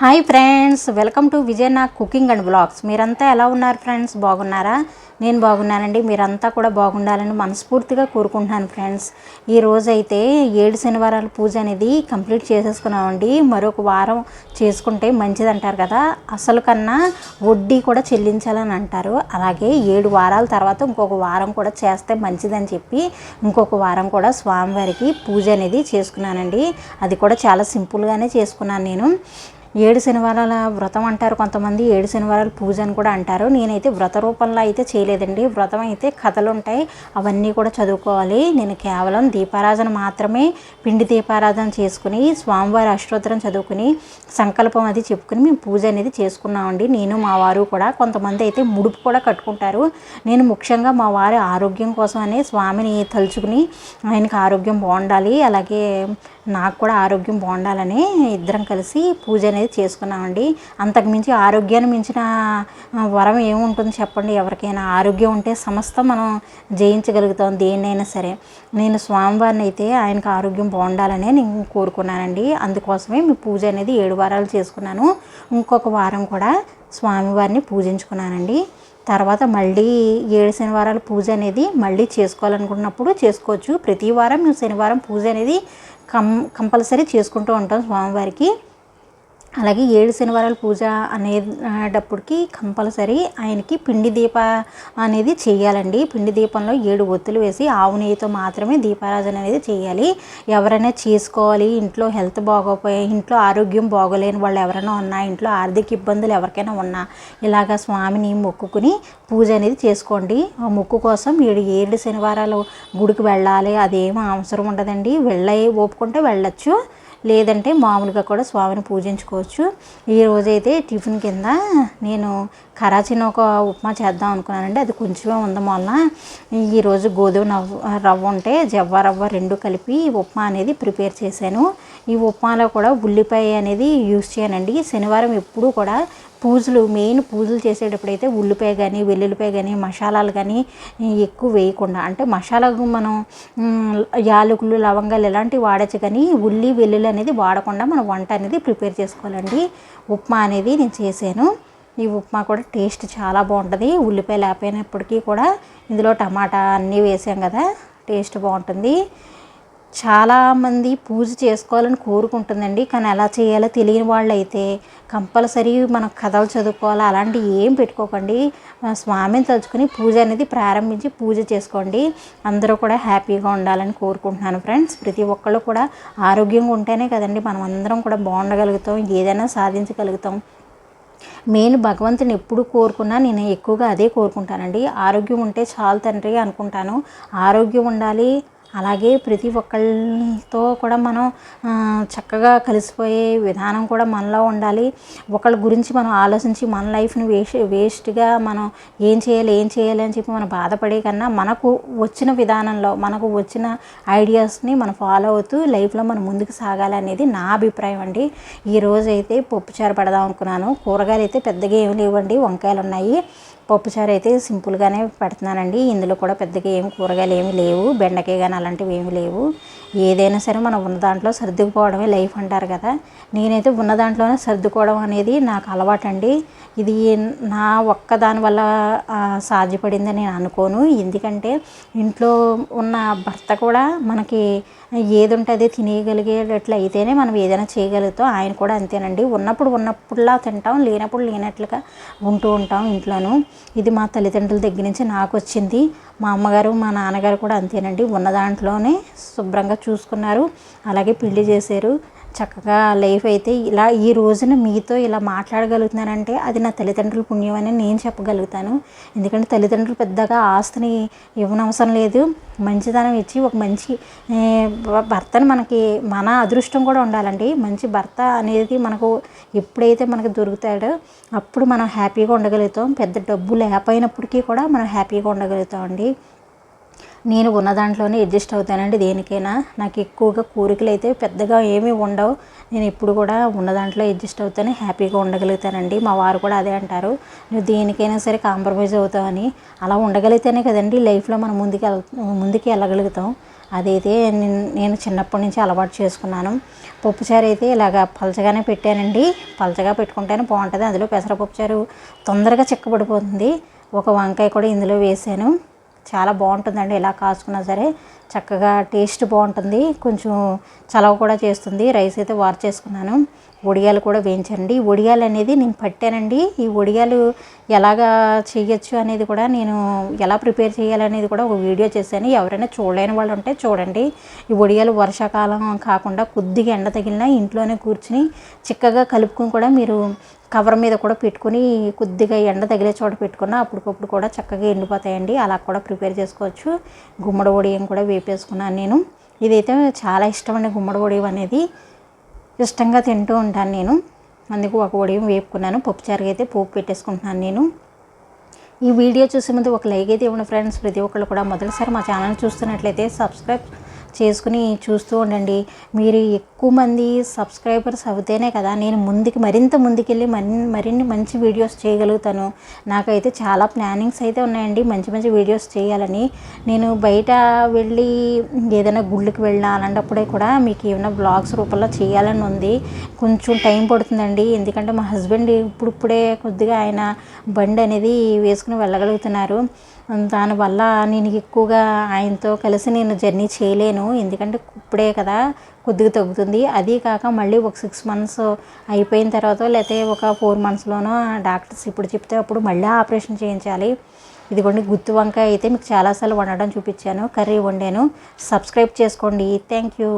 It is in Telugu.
Hi friends welcome to Vijay cooking and blogs మీరంతా ఎలా ఉన్నారు ఫ్రెండ్స్ బాగున్నారా? నేను బాగున్నానండి. మీరంతా కూడా బాగుండాలని మనస్ఫూర్తిగా కోరుకుంటున్నాను ఫ్రెండ్స్ ఈ రోజైతే ఏడు శనివారాల పూజ అనేది కంప్లీట్ చేసేసుకున్నామండి. మరొక వారం చేసుకుంటే మంచిది అంటారు కదా. అసలు కన్నా వడ్డీ కూడా చెల్లించాలని అంటారు. అలాగే ఏడు వారాల తర్వాత ఇంకొక వారం కూడా చేస్తే మంచిదని చెప్పి ఇంకొక వారం కూడా స్వామివారికి పూజ అనేది చేసుకున్నానండి. అది కూడా చాలా సింపుల్గానే చేసుకున్నాను నేను. ఏడు శనివారాల వ్రతం అంటారు కొంతమంది ఏడు శనివారాల పూజ అని కూడా అంటారు. నేనైతే వ్రత రూపంలో అయితే చేయలేదండి. వ్రతం అయితే కథలు ఉంటాయి అవన్నీ కూడా చదువుకోవాలి. నేను కేవలం దీపారాధన మాత్రమే పిండి దీపారాధన చేసుకుని స్వామివారి అష్టోత్తరం చదువుకుని సంకల్పం అది చెప్పుకుని మేము పూజ అనేది చేసుకున్నామండి. నేను మా వారు కూడా కొంతమంది అయితే ముడుపు కూడా కట్టుకుంటారు. నేను ముఖ్యంగా మా వారి ఆరోగ్యం కోసం అనే స్వామిని తలుచుకుని ఆయనకి ఆరోగ్యం బాగుండాలి. అలాగే నాకు కూడా ఆరోగ్యం బాగుండాలని ఇద్దరం కలిసి పూజ అనేది చేసుకున్నామండి. అంతకుమించి ఆరోగ్యాన్ని మించిన వరం ఏముంటుంది చెప్పండి? ఎవరికైనా ఆరోగ్యం ఉంటే సమస్తం మనం జయించగలుగుతాం దేన్నైనా సరే. నేను స్వామివారిని అయితే ఆయనకు ఆరోగ్యం బాగుండాలని నేను కోరుకున్నానండి. అందుకోసమే మీ పూజ అనేది ఏడు వారాలు చేసుకున్నాను. ఇంకొక వారం కూడా స్వామివారిని పూజించుకున్నానండి. తర్వాత మళ్ళీ ఏడు శనివారాల పూజ అనేది మళ్ళీ చేసుకోవాలనుకున్నప్పుడు చేసుకోవచ్చు. ప్రతి వారం మేము శనివారం పూజ అనేది కం కంపల్సరీ చేసుకుంటూ ఉంటాం స్వామివారికి. అలాగే ఏడు శనివారాల పూజ అనేటప్పటికి కంపల్సరీ ఆయనకి పిండి దీప అనేది చేయాలండి. పిండి దీపంలో ఏడు ఒత్తులు వేసి ఆవు నెయ్యితో మాత్రమే దీపారాధన అనేది చేయాలి. ఎవరైనా చేసుకోవాలి ఇంట్లో హెల్త్ బాగోపోయి ఇంట్లో ఆరోగ్యం బాగోలేని వాళ్ళు ఎవరైనా ఉన్నా ఇంట్లో ఆర్థిక ఇబ్బందులు ఎవరికైనా ఉన్నా ఇలాగ స్వామిని మొక్కుకుని పూజ అనేది చేసుకోండి. ఆ మొక్కు కోసం ఏడు ఏడు శనివారాలు గుడికి వెళ్ళాలి. అదేమీ అవసరం ఉండదండి. వెళ్ళే ఒప్పుకుంటే వెళ్ళచ్చు. లేదంటే మామూలుగా కూడా స్వామిని పూజించుకోవచ్చు. ఈ రోజైతే టిఫిన్ కింద నేను కరాచీని ఒక ఉప్మా చేద్దాం అనుకున్నానండి. అది కొంచెమే ఉండడం వలన ఈరోజు గోధుమ నవ్వు రవ్వ ఉంటే జవ్వ రవ్వ రెండు కలిపి ఉప్మా అనేది ప్రిపేర్ చేశాను. ఈ ఉప్మాలో కూడా ఉల్లిపాయ అనేది యూస్ చేయనండి. శనివారం ఎప్పుడూ కూడా పూజలు మెయిన్ పూజలు చేసేటప్పుడైతే ఉల్లిపాయ కానీ వెల్లుల్లిపాయ కానీ మసాలాలు కానీ ఎక్కువ వేయకుండా అంటే మసాలాకు మనం యాలకులు లవంగాలు ఇలాంటివి వాడచ్చు కానీ ఉల్లి వెల్లుల్లి అనేది వాడకుండా మనం వంట అనేది ప్రిపేర్ చేసుకోవాలండి. ఉప్మా అనేది నేను చేశాను. ఈ ఉప్మా కూడా టేస్ట్ చాలా బాగుంటుంది. ఉల్లిపాయ లేకపోయినప్పటికీ కూడా ఇందులో టమాటా అన్నీ వేసాం కదా టేస్ట్ బాగుంటుంది. చాలామంది పూజ చేసుకోవాలని కోరుకుంటుందండి. కానీ ఎలా చేయాలో తెలియని వాళ్ళు అయితే కంపల్సరీ మనం కథలు చదువుకోవాలి. అలాంటివి ఏం పెట్టుకోకండి. మన స్వామిని తలుచుకుని పూజ అనేది ప్రారంభించి పూజ చేసుకోండి. అందరూ కూడా హ్యాపీగా ఉండాలని కోరుకుంటున్నాను ఫ్రెండ్స్. ప్రతి ఒక్కళ్ళు కూడా ఆరోగ్యంగా ఉంటేనే కదండి మనం అందరం కూడా బాగుండగలుగుతాం ఏదైనా సాధించగలుగుతాం. మెయిన్ భగవంతుని ఎప్పుడు కోరుకున్నా నేను ఎక్కువగా అదే కోరుకుంటానండి. ఆరోగ్యం ఉంటే చాలు తండ్రి అనుకుంటాను. ఆరోగ్యం ఉండాలి అలాగే ప్రతి ఒక్కళ్ళతో కూడా మనం చక్కగా కలిసిపోయే విధానం కూడా మనలో ఉండాలి. ఒకళ్ళ గురించి మనం ఆలోచించి మన లైఫ్ని వేస్ట్ వేస్ట్గా మనం ఏం చేయాలి ఏం చేయాలి అని చెప్పి మనం బాధపడే కన్నా మనకు వచ్చిన విధానంలో మనకు వచ్చిన ఐడియాస్ని మనం ఫాలో అవుతూ లైఫ్లో మనం ముందుకు సాగాలి అనేది నా అభిప్రాయం అండి. ఈ అయితే పప్పుచారు పెడదాం అనుకున్నాను. కూరగాయలు అయితే పెద్దగా ఏమి లేవండి. వంకాయలు ఉన్నాయి పప్పుచారు అయితే సింపుల్గానే పెడుతున్నానండి. ఇందులో కూడా పెద్దగా ఏమి కూరగాయలు ఏమి లేవు. బెండకాయ కానీ అలాంటివి ఏమి లేవు. ఏదైనా సరే మనం ఉన్న దాంట్లో సర్దుకుపోవడమే లైఫ్ అంటారు కదా. నేనైతే ఉన్న దాంట్లోనే సర్దుకోవడం అనేది నాకు అలవాటండి. ఇది నా ఒక్క దాని వల్ల సాధ్యపడిందని నేను అనుకోను. ఎందుకంటే ఇంట్లో ఉన్న భర్త కూడా మనకి ఏది ఉంటే అది తినేయగలిగేటట్లు అయితేనే మనం ఏదైనా చేయగలుగుతాం. ఆయన కూడా అంతేనండి. ఉన్నప్పుడు ఉన్నప్పుడులా తింటాం లేనప్పుడు లేనట్లుగా ఉంటూ ఉంటాం ఇంట్లోనూ. ఇది మా తల్లిదండ్రుల దగ్గర నుంచి నాకు వచ్చింది. మా అమ్మగారు మా నాన్నగారు కూడా అంతేనండి. ఉన్న దాంట్లోనే శుభ్రంగా చూసుకున్నారు. అలాగే పెళ్ళి చేశారు. చక్కగా లైఫ్ అయితే ఇలా ఈ రోజున మీతో ఇలా మాట్లాడగలుగుతున్నానంటే అది నా తల్లిదండ్రుల పుణ్యం అని నేను చెప్పగలుగుతాను. ఎందుకంటే తల్లిదండ్రులు పెద్దగా ఆస్తిని ఇవ్వనవసరం లేదు. మంచిదనం ఇచ్చి ఒక మంచి భర్తను మనకి మన అదృష్టం కూడా ఉండాలండి. మంచి భర్త అనేది మనకు ఎప్పుడైతే మనకు దొరుకుతాడో అప్పుడు మనం హ్యాపీగా ఉండగలుగుతాం. పెద్ద డబ్బు లేకపోయినప్పటికీ కూడా మనం హ్యాపీగా ఉండగలుగుతాం అండి నేను ఉన్న దాంట్లోనే అడ్జస్ట్ అవుతానండి దేనికైనా. నాకు ఎక్కువగా కోరికలు అయితే పెద్దగా ఏమీ ఉండవు. నేను ఎప్పుడు కూడా ఉన్న దాంట్లో అడ్జస్ట్ అవుతాను హ్యాపీగా ఉండగలుగుతానండి. మా వారు కూడా అదే అంటారు. నువ్వు దేనికైనా సరే కాంప్రమైజ్ అవుతావని. అలా ఉండగలిగితేనే కదండి లైఫ్లో మనం ముందుకు వెళ్ ముందుకు వెళ్ళగలుగుతాం. అదైతే నేను- చిన్నప్పటి నుంచి అలవాటు చేసుకున్నాను. పప్పుచారు అయితే ఇలాగ పలచగానే పెట్టానండి. పలచగా పెట్టుకుంటేనే బాగుంటుంది. అందులో పెసరపప్పుచారు తొందరగా చిక్కబడిపోతుంది. ఒక వంకాయ కూడా ఇందులో వేసాను. చాలా బాగుంటుందండి. ఎలా కాసుకున్నా సరే చక్కగా టేస్ట్ బాగుంటుంది. కొంచెం చలవ కూడా చేస్తుంది. రైస్ అయితే వార్ చేసుకున్నాను వడియాలు కూడా వేయించండి. ఈ వడియాలు అనేది నేను పట్టానండి. ఈ వడియాలు ఎలాగా చేయొచ్చు అనేది కూడా నేను ఎలా ప్రిపేర్ చేయాలనేది కూడా ఒక వీడియో చేశాను. ఎవరైనా చూడలేని వాళ్ళు ఉంటే చూడండి. ఈ వడియాలు వర్షాకాలం కాకుండా కొద్దిగా ఎండ తగిలినా ఇంట్లోనే కూర్చుని చిక్కగా కలుపుకొని కూడా మీరు కవర్ మీద కూడా పెట్టుకొని కొద్దిగా ఎండ తగిలే చోట పెట్టుకున్న అప్పటికప్పుడు కూడా చక్కగా ఎండిపోతాయండి. అలా కూడా ప్రిపేర్ చేసుకోవచ్చు. గుమ్మడి వడియం కూడా వేపేసుకున్నాను నేను. ఇదైతే చాలా ఇష్టం అండి గుమ్మడి వడియం అనేది. ఇష్టంగా తింటూ ఉంటాను నేను. అందుకు ఒక వడియం వేపుకున్నాను. పప్పుచారు అయితే పోపు పెట్టేసుకుంటున్నాను నేను. ఈ వీడియో చూసే ముందు ఒక లైక్ అయితే ఇవ్వండి ఫ్రెండ్స్. ప్రతి ఒక్కళ్ళు కూడా మొదటిసారి మా ఛానల్ చూస్తున్నట్లయితే సబ్స్క్రైబ్ చేసుకుని చూస్తూ ఉండండి. మీరు ఎక్కువ మంది సబ్స్క్రైబర్స్ అవుతేనే కదా నేను ముందుకి మరింత ముందుకెళ్ళి మరిన్ని మరిన్ని మంచి వీడియోస్ చేయగలుగుతాను. నాకైతే చాలా ప్లానింగ్స్ అయితే ఉన్నాయండి. మంచి మంచి వీడియోస్ చేయాలని. నేను బయట వెళ్ళి ఏదైనా గుళ్ళకి వెళ్ళినా అలాంటప్పుడే కూడా మీకు ఏమైనా బ్లాగ్స్ రూపంలో చేయాలని ఉంది. కొంచెం టైం పడుతుందండి. ఎందుకంటే మా హస్బెండ్ ఇప్పుడిప్పుడే కొద్దిగా ఆయన బండి అనేది వేసుకుని వెళ్ళగలుగుతున్నారు. దానివల్ల నేను ఎక్కువగా ఆయనతో కలిసి నేను జర్నీ చేయలేను. ఎందుకంటే ఇప్పుడే కదా కొద్దిగా తగ్గుతుంది. అది కాక మళ్ళీ ఒక సిక్స్ మంత్స్ అయిపోయిన తర్వాత లేకపోతే ఒక ఫోర్ మంత్స్లోనో డాక్టర్స్ ఇప్పుడు చెప్తే అప్పుడు మళ్ళీ ఆపరేషన్ చేయించాలి. ఇదిగోండి గుత్తి వంకాయ అయితే మీకు చాలాసార్లు వండడం చూపించాను. కర్రీ వండాను. సబ్స్క్రైబ్ చేసుకోండి. Thank you.